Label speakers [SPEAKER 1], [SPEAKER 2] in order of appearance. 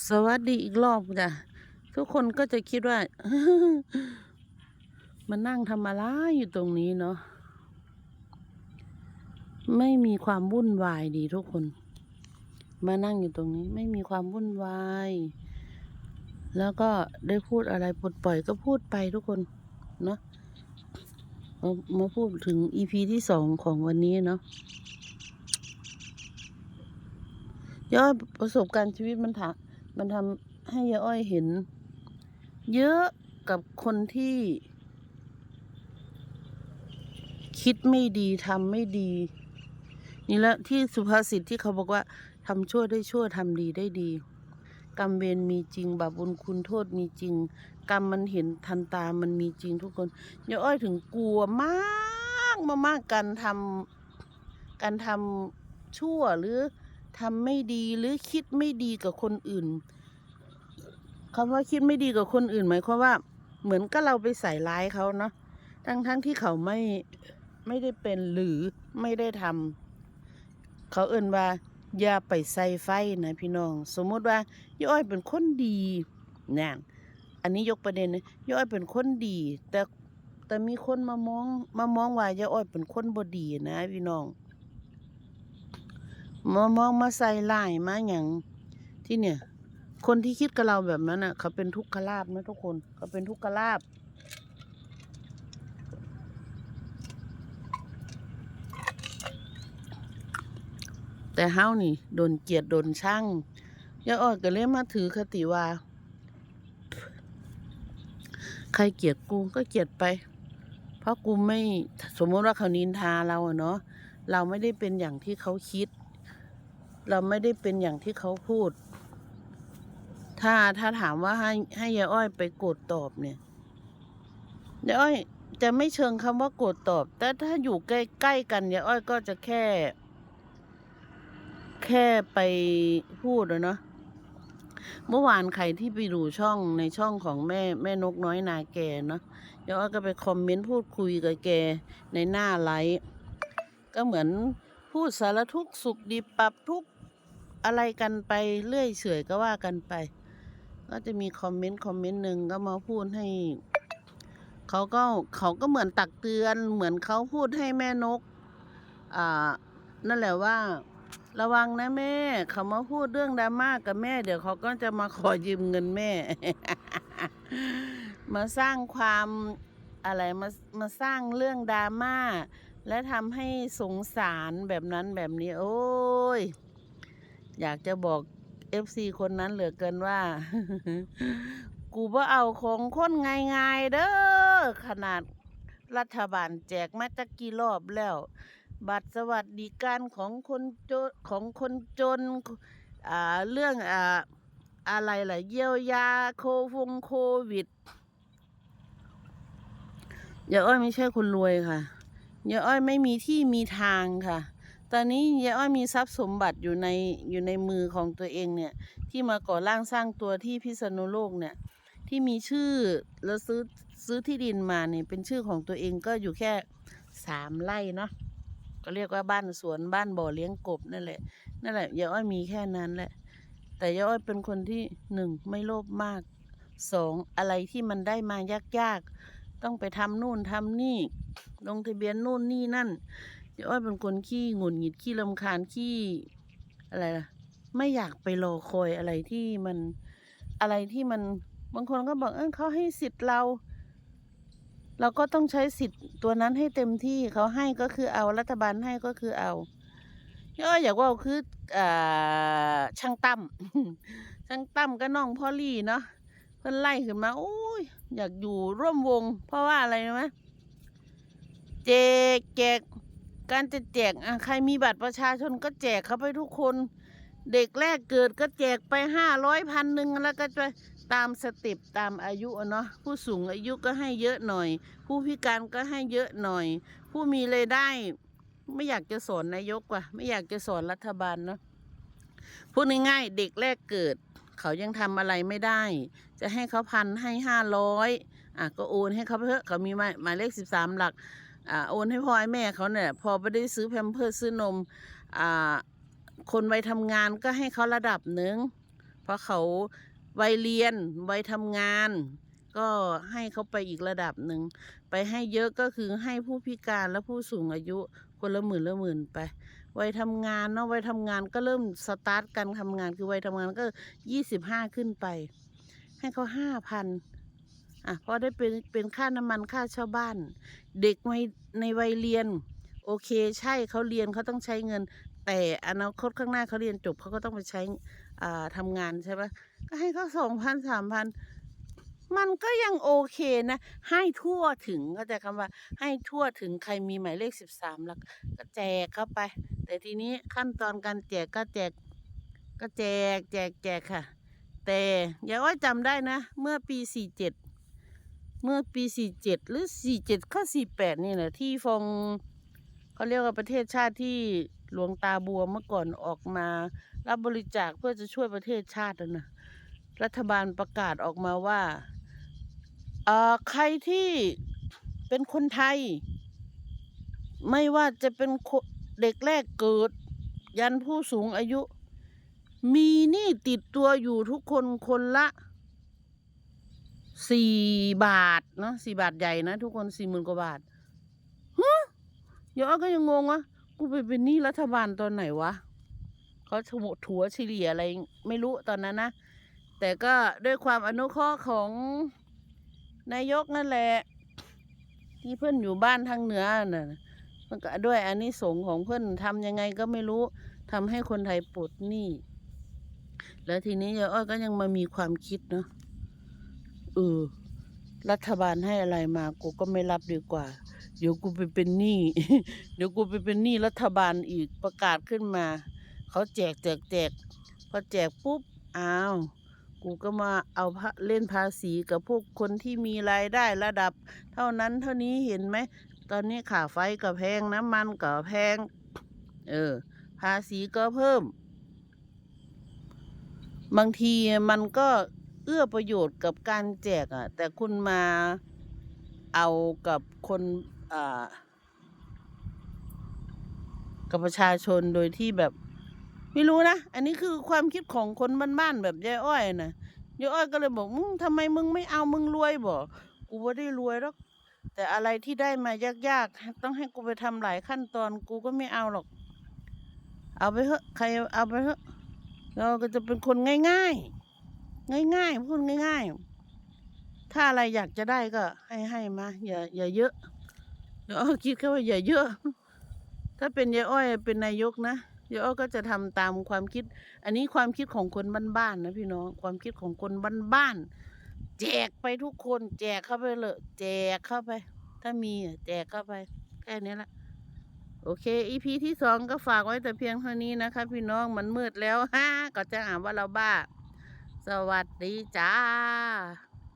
[SPEAKER 1] สวัสดีอีกรอบจ้ะทุกคนก็จะคิดว่ามานั่งทำอะไรอยู่ตรงนี้เนาะไม่มีความวุ่นวายดีทุกคน มานั่งอยู่ตรงนี้ ไม่มีความวุ่นวาย แล้วก็ได้พูดอะไรปลดปล่อยก็พูดไปทุกคนเนาะมามาพูดถึงอีพีที่สองของวันนี้เนาะยอดประสบการณ์ชีวิตมันถาม มันทำให้ยายอ้อยเห็น เยอะกับคนที่ คิดไม่ดีทำไม่ดี นี่แหละที่สุภาษิตที่เขาบอกว่าทำชั่วได้ชั่วทำดีได้ดี กรรมเวรมีจริง บาปบุญคุณโทษมีจริง กรรมมันเห็นทันตามันมีจริงทุกคนยายอ้อยถึงกลัวมากมากๆการทำการทำชั่วหรือ ทำไม่ดีหรือคิดไม่ดีกับคนอื่นคำว่าคิดไม่ดีกับคนอื่นหมายความว่า เหมือนกับเราไปใส่ร้ายเขาเนาะทั้งทั้งที่เขาไม่ไม่ได้เป็นหรือไม่ได้ทำเขาเอ่นว่า อย่าไปใส่ไฟนะพี่น้อง สมมติว่ายาอ้อยเป็นคนดีเนี่ยอันนี้ยกประเด็นนะยาอ้อยเป็นคนดี แต่แต่มีคนมามองมามองว่าย่าอ้อยเป็นคนบ่ดีนะพี่น้อง มามองมาใส่ลายมาอย่างที่เนี่ย คนที่คิดกับเราแบบนั้นน่ะ เขาเป็นทุกขลาบนะทุกคนเขาเป็นทุกขลาบแต่เฮานี่โดนเกลียดโดนช่างยายอ้อยก็เลยมาถือคติว่า ใครเกลียดกูก็เกลียดไป เพราะกูไม่สมมติว่าเขานินทาเราอะเนาะเราไม่ได้เป็นอย่างที่เขาคิด เราไม่ได้เป็นอย่างที่เขาพูด ถ้าถ้าถามว่าให้ให้ยายอ้อยไปโกรธตอบเนี่ยยายอ้อยจะไม่เชิงคำว่าโกรธตอบ แต่ถ้าอยู่ใกล้ๆกันยายอ้อยก็จะแค่ แค่ไปพูดเนาะเมื่อวานใครที่ไปดูช่องในช่องของแม่แม่นกน้อยนาแกเนาะยายอ้อยก็ไปคอมเมนต์พูดคุยกับแกในหน้าไลฟ์ก็เหมือนพูดสารทุกข์สุขดิบปรับทุก อะไรกันไปเรื่อยเฉอยก็ว่ากันไป ก็จะมีคอมเมนต์คอมเมนต์หนึ่งก็มาพูดให้เขาก็เขาก็เหมือนตักเตือนเหมือนเขาพูดให้แม่นก อ่า นั่นแหละว่า ระวังนะแม่ เขามาพูดเรื่องดราม่ากับแม่ เดี๋ยวเขาก็จะมาขอยืมเงินแม่ มาสร้างความอะไรมามาสร้างเรื่องดราม่าและทำให้สงสารแบบนั้นแบบนี้ โอ้ย อยากจะบอกเอฟซีคนนั้นเหลือเกินว่า กูบ่เอาของคนง่ายๆเด้อขนาดรัฐบาลแจกมาจักกี่รอบแล้ว บัตรสวัสดิการของคนจนของคนจนอ่าเรื่องอ่าอะไรล่ะเยียวยาโควงโควิดย่าอ้อยไม่ใช่คนรวยค่ะยายอ้อยไม่มีที่มีทางค่ะ ตอนนี้ยายอ้อยมีทรัพย์สมบัติอยู่ในอยู่ในมือของตัวเองเนี่ย ที่มาก่อร่างสร้างตัวที่พิษณุโลกเนี่ย ที่มีชื่อแล้วซื้อซื้อที่ดินมาเนี่ยเป็นชื่อของตัวเองก็อยู่แค่สามไร่เนาะก็เรียกว่าบ้านสวนบ้านบ่อเลี้ยงกบนั่นแหละนั่นแหละยายอ้อยมีแค่นั้นแหละ แต่ยายอ้อยเป็นคนที่หนึ่งไม่โลภมากสองอะไรที่มันได้มายากๆ ต้องไปทำนู่นทำนี่ ลงทะเบียนนู่นนี่นั่น ยวอ้อยเป็นคนขี้หงุดหงิดขี้ลำคาญขี้อะไรล่ะ ไม่อยากไปรอคอยอะไรที่มันอะไรที่มันบางคนก็บอกเออเขาให้สิทธิ์เรา เราก็ต้องใช้สิทธิ์ตัวนั้นให้เต็มที่เขาให้ก็คือเอารัฐบาลให้ก็คือเอาย่ออยากว่าคืออ่าช่างตั้มช่างตั้มก็น้องพ่อลี่เนาะเพิ่นไล่ขึ้นมาโอ้ยอยากอยู่ร่วมวง เพราะว่าอะไรรู้ไหมแจกแจก การจะแจกใครมีบัตรประชาชนก็แจกเขาไปทุกคน เด็กแรกเกิดก็แจกไปห้าร้อยพันหนึ่งแล้วก็จะตามสเต็ปตามอายุเนาะผู้สูงอายุก็ให้เยอะหน่อย ผู้พิการก็ให้เยอะหน่อย ผู้มีรายได้ ไม่อยากจะสอนนายกว่ะไม่อยากจะสอนรัฐบาลเนาะพูดง่ายๆเด็กแรกเกิด เขายังทำอะไรไม่ได้ จะให้เขาพันให้ห้าร้อยอะก็โอนให้เขาไปเถอะเขามีหมายเลขสิบสามหลัก อ่าโอนให้พ่อให้แม่เขาเนี่ย พอไปได้ซื้อแพมเพิร์ซื้อนม อ่า คนวัยทำงานก็ให้เขาระดับหนึ่งเพราะเขาวัยเรียนวัยทำงาน ก็ให้เขาไปอีกระดับหนึ่ง ไปให้เยอะก็คือให้ผู้พิการและผู้สูงอายุคนละหมื่นละหมื่นไปวัยทำงานเนาะวัยทำงานก็เริ่มสตาร์ทการทำงานคือวัยทำงานก็ยี่สิบห้าขึ้นไป ให้เขาห้าพัน อะเพราะได้เป็นเป็นค่าน้ำมันค่าเช่าบ้าน เด็กในในวัยเรียน โอเคใช่เขาเรียนเขาต้องใช้เงิน แต่อนาคตข้างหน้าเขาเรียนจบเขาก็ต้องไปใช้อ่าทำงานใช่ปะก็ให้เขาสองพันสามพันมันก็ยังโอเคนะ ให้ทั่วถึงเข้าใจคำว่า ให้ทั่วถึงใครมีหมายเลขสิบสามแล้วก็แจกเข้าไป แต่ทีนี้ขั้นตอนการแจกก็แจก ก็แจกแจกแจกค่ะ แต่อย่าว่าจำได้นะ เมื่อปีสี่เจ็ด เมื่อปีสี่เจ็ดหรือสี่เจ็ดข้อสี่แปดนี่แหละที่ฟองเขาเรียกว่าประเทศชาติที่หลวงตาบัวเมื่อก่อนออกมา รับบริจาคเพื่อจะช่วยประเทศชาติน่ะรัฐบาลประกาศออกมาว่าเอ่อใครที่เป็นคนไทย ไม่ว่าจะเป็นคนเด็กแรกเกิด ยันผู้สูงอายุ มีหนี้ติดตัวอยู่ทุกคนคนละ สี่บาทเนาะสี่บาทใหญ่นะทุกคนสี่หมื่นกว่าบาทฮะเยอ้อก็ยังงงวะกูไปเป็นหนี้รัฐบาลตอนไหนวะเขาถวถัวเฉลี่ยอะไรไม่รู้ตอนนั้นนะ แต่ก็ด้วยความอนุเคราะห์ของนายกนั่นแหละที่เพื่อนอยู่บ้านทางเหนือน่ะมันก็ด้วยอันนี้สงของเพื่อนทำยังไงก็ไม่รู้ทำให้คนไทยปลดหนี้แล้วทีนี้ยายอ้อยก็ยังมามีความคิดเนาะ เออ รัฐบาลให้อะไรมากูก็ไม่รับดีกว่า เดี๋ยวกูไปเป็นหนี้ เดี๋ยวกูไปเป็นหนี้รัฐบาลอีกประกาศขึ้นมา เขาแจกแจกแจกพอแจกปุ๊บอ้าวกูก็มาเอาเล่นภาษีกับพวกคนที่มีรายได้ระดับ เท่านั้นเท่านี้เห็นไหม ตอนนี้ค่าไฟก็แพงน้ำมันก็แพง เออ ภาษีก็เพิ่ม บางทีมันก็ เอื้อประโยชน์กับการแจกอะแต่คุณมาเอากับคนอ่ากับประชาชนโดยที่แบบ ไม่รู้นะ อันนี้คือความคิดของคนบ้านๆแบบยายอ้อยนะยายอ้อยก็เลยบอกมึงทำไมมึงไม่เอามึงรวยบอกกูว่าได้รวยหรอกแต่อะไรที่ได้มายากๆ ต้องให้กูไปทำหลายขั้นตอนกูก็ไม่เอาหรอก เอาไปเถอะใครเอาไปเถอะเราก็จะเป็นคนง่าย ๆ ง่ายๆพูดง่าย ๆ ถ้าอะไรอยากจะได้ก็ให้ให้มาอย่าอย่าเยอะเดี๋ยวคิดแค่ว่าอย่าเยอะ ถ้าเป็นยายอ้อยเป็นนายกนะยายอ้อยก็จะทำตามความคิด อันนี้ความคิดของคนบ้านๆนะพี่น้องความคิดของคนบ้านๆแจกไปทุกคน แจกเข้าไปเลยแจกเข้าไป ถ้ามีแจกเข้าไปแค่นี้ละโอเค อีพีที่สองก็ฝากไว้แต่เพียงเท่านี้นะคะ พี่น้องมันมืดแล้วฮ่าก็จะหาว่าเราบ้า สวัสดีจ้า